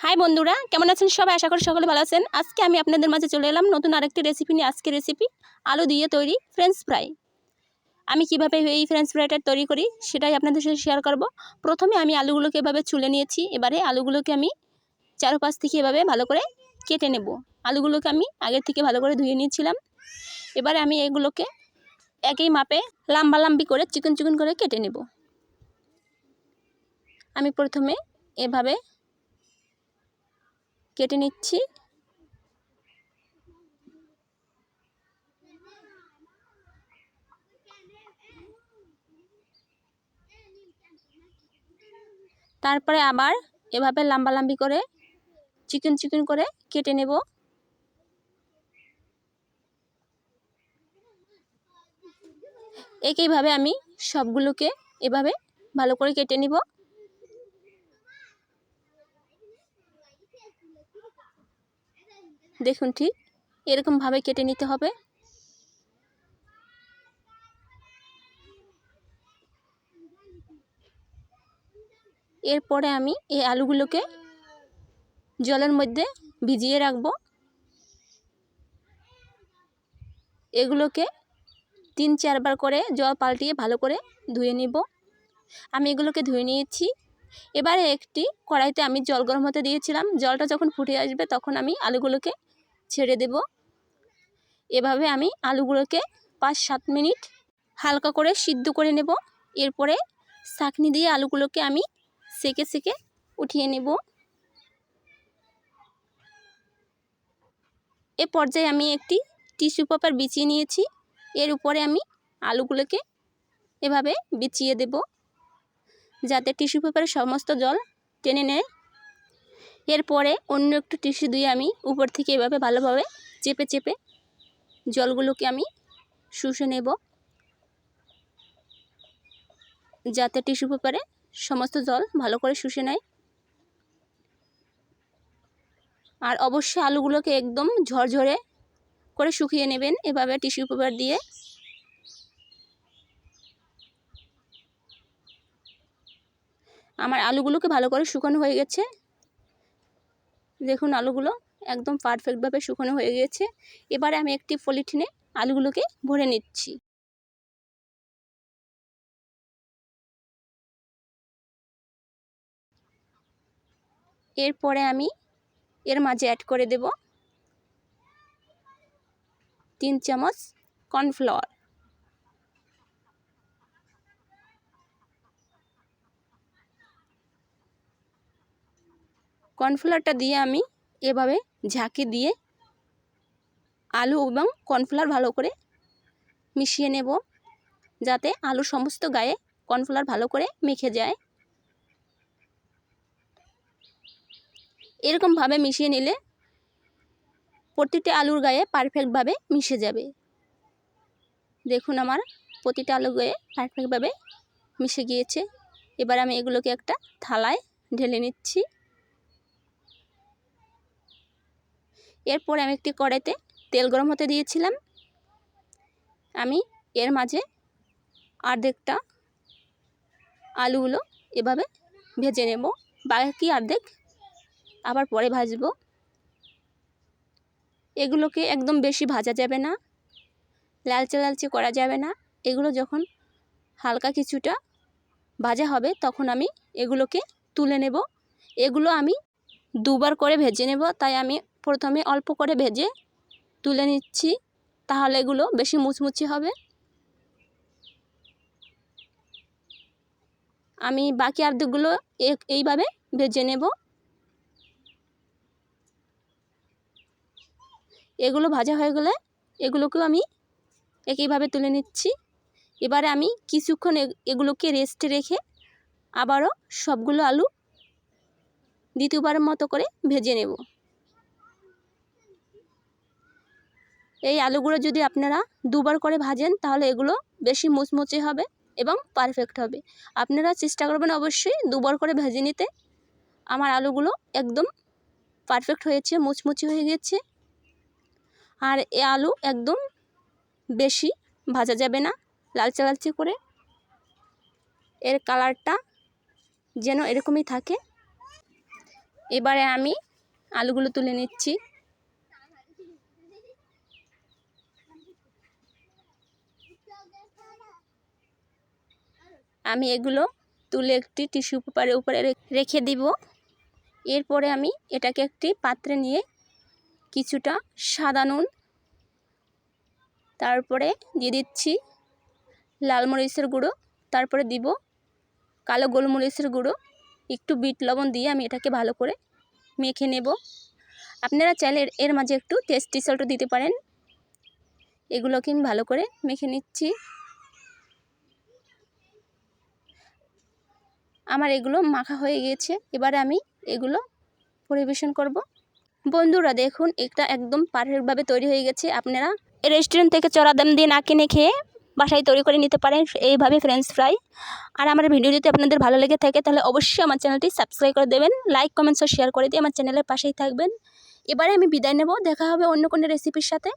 High বন্ধুরা। কেমন আছেন সবাই? আশা করি সকলে ভালো আছেন। আজকে আমি আপনাদের মাঝে চলে এলাম নতুন আরেকটি রেসিপি নিয়ে। আজকে রেসিপি আলু দিয়ে তৈরি ফ্রেঞ্চ ফ্রাই আমি কীভাবে এই ফ্রেঞ্চ ফ্রাইটা তৈরি করি সেটাই আপনাদের সাথে শেয়ার করব। প্রথমে আমি আলুগুলোকে এভাবে চুলে নিয়েছি। এবারে আলুগুলোকে আমি চারপাশ থেকে এভাবে ভালো করে কেটে নেব। আলুগুলোকে আমি আগের থেকে ভালো করে ধুয়ে নিয়েছিলাম। এবারে আমি এগুলোকে একই মাপে লাম্বা লাম্বি করে চিকন চিকন করে কেটে নেব। আমি প্রথমে এভাবে কেটে নিচ্ছি। তারপরে আবার এভাবে লম্বা লম্বি করে, চিকেন চিকেন করে কেটে নেব। একইভাবে আমি সবগুলোকে এভাবে ভালো করে কেটে নিব। দেখুন ঠিক এরকমভাবে কেটে নিতে হবে। এরপরে আমি এই আলুগুলোকে জলের মধ্যে ভিজিয়ে রাখব। এগুলোকে তিন চারবার করে জল পাল্টিয়ে ভালো করে ধুয়ে নিব। আমি এগুলোকে ধুয়ে নিয়েছি। এবারে একটি কড়াইতে আমি জল গরম হতে দিয়েছিলাম। জলটা যখন ফুটে আসবে তখন আমি আলুগুলোকে ছেড়ে দেব। এভাবে আমি আলুগুলোকে পাঁচ সাত মিনিট হালকা করে সিদ্ধ করে নেব। এরপরে চাকনি দিয়ে আলুগুলোকে আমি সেকে সেকে উঠিয়ে নেব। এ পর্যায়ে আমি একটি টিস্যু পেপার বিছিয়ে নিয়েছি। এর উপরে আমি আলুগুলোকে এভাবে বিছিয়ে দেব। যাতে টিস্যু পেপারের সমস্ত জল টেনে নেয়। এরপরে অন্য একটু টিস্যু দিয়ে আমি উপর থেকে এভাবে ভালোভাবে চেপে চেপে জলগুলোকে আমি শুষে নেব। যাতে টিস্যু পেপারে সমস্ত জল ভালো করে শুষে নেয়। আর অবশ্যই আলুগুলোকে একদম ঝরঝরে করে শুকিয়ে নেবেন এভাবে টিস্যু পেপার দিয়ে। আমার আলুগুলোকে ভালো করে শুকানো হয়ে গেছে। দেখুন আলুগুলো একদম পারফেক্টভাবে শুকনো হয়ে গেছে। এবারে আমি একটি পলিথিনে আলুগুলোকে ভরে নিচ্ছি। এরপরে আমি এর মাঝে অ্যাড করে দেব তিন চামচ কর্নফ্লাওয়ার কর্নফ্লাওয়ারটা দিয়ে আমি এভাবে ঝাঁকে দিয়ে আলু এবং কর্নফ্লাওয়ার ভালো করে মিশিয়ে নেব, যাতে আলু সমস্ত গায়ে কর্নফ্লাওয়ার ভালো করে মেখে যায়। এরকমভাবে মিশিয়ে নিলে প্রতিটি আলুর গায়ে পারফেক্টভাবে মিশে যাবে। দেখুন আমার প্রতিটা আলু গায়ে পারফেক্টভাবে মিশে গিয়েছে। এবার আমি এগুলোকে একটা থালায় ঢেলে নিচ্ছি। এরপর আমি একটি কড়াইতে তেল গরম হতে দিয়েছিলাম। আমি এর মাঝে অর্ধেকটা আলুগুলো এভাবে ভেজে নেব। বাকি অর্ধেক আবার পরে ভাজবো। এগুলোকে একদম বেশি ভাজা যাবে না, লালচে লালচে করা যাবে না। এগুলো যখন হালকা কিছুটা ভাজা হবে তখন আমি এগুলোকে তুলে নেব। এগুলো আমি দুবার করে ভেজে নেব, তাই আমি প্রথমে অল্প করে ভেজে তুলে নিচ্ছি, তাহলে এগুলো বেশি মুচমুচি হবে। আমি বাকি অর্ধেকগুলো এইভাবে ভেজে নেব। এগুলো ভাজা হয়ে গেলে এগুলোকেও আমি একইভাবে তুলে নিচ্ছি। এবারে আমি কিছুক্ষণ এগুলোকে রেস্টে রেখে আবারও সবগুলো আলু দ্বিতীয়বারের মতো করে ভেজে নেব। এই আলুগুলো যদি আপনারা দুবার করে ভাজেন, তাহলে এগুলো বেশি মুচমুচে হবে এবং পারফেক্ট হবে। আপনারা চেষ্টা করবেন অবশ্যই দুবার করে ভেজে নিতে। আমার আলুগুলো একদম পারফেক্ট হয়েছে, মুচমুচে হয়ে গেছে। আর এ আলু একদম বেশি ভাজা যাবে না, লালচে লালচে করে। এর কালারটা যেন এরকমই থাকে। এবারে আমি আলুগুলো তুলে নিচ্ছি। আমি এগুলো তুলে একটি টিস্যু পেপারের উপরে রেখে দিব। এরপরে আমি এটাকে একটি পাত্রে নিয়ে কিছুটা সাদা নুন, তারপরে দিয়ে দিচ্ছি লাল মরিচের গুঁড়ো, তারপরে দিব কালো গোলমরিচের গুঁড়ো, একটু বিট লবণ দিয়ে আমি এটাকে ভালো করে মেখে নেব। আপনারা চাইলে এর মাঝে একটু টেস্টি সল্টও দিতে পারেন। এগুলোকে আমি ভালো করে মেখে নিচ্ছি। আমার এগুলো মাখা হয়ে গিয়েছে। এবারে আমি এগুলো পরিবেশন করব। বন্ধুরা, দেখুন, এটা একদম পারফেক্টভাবে তৈরি হয়ে গেছে। আপনারা রেস্টুরেন্ট থেকে চড়া দাম দিয়ে না কিনে খেয়ে বাসায় তৈরি করে নিতে পারেন এইভাবে ফ্রেঞ্চ ফ্রাই আর আমার ভিডিও যদি আপনাদের ভালো লেগে থাকে, তাহলে অবশ্যই আমার চ্যানেলটি সাবস্ক্রাইব করে দেবেন। লাইক কমেন্টস ও শেয়ার করে দিয়ে আমার চ্যানেলের পাশেই থাকবেন। এবারে আমি বিদায় নেব। দেখা হবে অন্য কোনো রেসিপির সাথে।